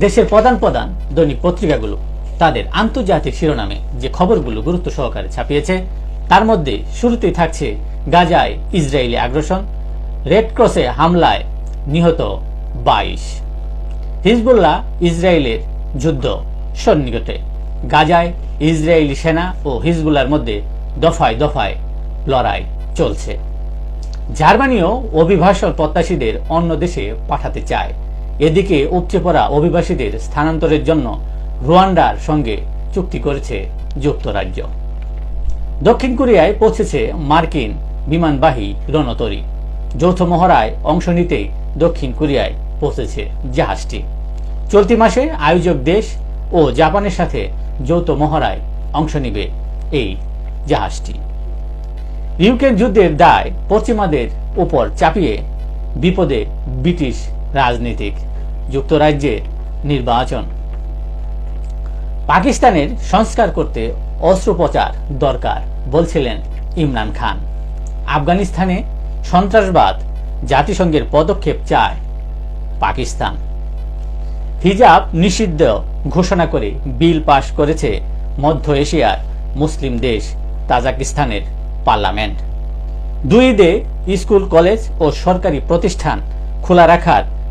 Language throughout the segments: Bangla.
দেশের প্রধান প্রধান দৈনিক পত্রিকাগুলো, তাদের আন্তর্জাতিক শিরোনামে যে খবরগুলো গুরুত্ব সহকারে ছাপিয়েছে, তার মধ্যে শুরুতেই থাকছে গাজায় ইসরায়েলি আগ্রাসন, রেড ক্রসে হামলায় নিহত বাইশ। হিজবুল্লাহ ইসরায়েলের যুদ্ধ সন্নিকটে গাজায় ইসরায়েলি সেনা ও হিজবুল্লার মধ্যে দফায় দফায় লড়াই চলছে। জার্মানিও অভিবাসন প্রত্যাশীদের অন্য দেশে পাঠাতে চায়। এদিকে উপচে পড়া অভিবাসীদের স্থানান্তরের জন্য রুয়ান্ডার সঙ্গে চুক্তি করেছে যুক্তরাজ্য। দক্ষিণ কোরিয়ায় পৌঁছেছে মার্কিন বিমানবাহী রণতরী। যৌথ মহড়ায় অংশ নিতে দক্ষিণ কোরিয়ায় পৌঁছেছে জাহাজটি। চলতি মাসে আয়োজক দেশ ও জাপানের সাথে যৌথ মহড়ায় অংশ নিবে এই জাহাজটি। ইউক্রেন যুদ্ধের দায় পশ্চিমাদের উপর চাপিয়ে বিপদে ব্রিটিশ রাজনীতিক, যুক্তরাজ্যে নির্বাচন। পাকিস্তানের সংস্কার করতে অস্ত্রোপচার দরকার, বলছিলেন ইমরান খান। আফগানিস্তানে সন্ত্রাসবাদ জাতিসংঘের পদক্ষেপ চায় পাকিস্তান। হিজাব নিষিদ্ধ ঘোষণা করে বিল পাশ করেছে মধ্য এশিয়ার মুসলিম দেশ, তাজাকিস্তানের পার্লামেন্ট। দুই ঈদে স্কুল, কলেজ ও সরকারি প্রতিষ্ঠান খোলা রাখার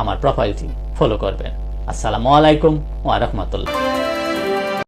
আমার প্রোফাইলটি ফলো করবেন। আসসালামু আলাইকুম ওয়া রাহমাতুল্লাহ।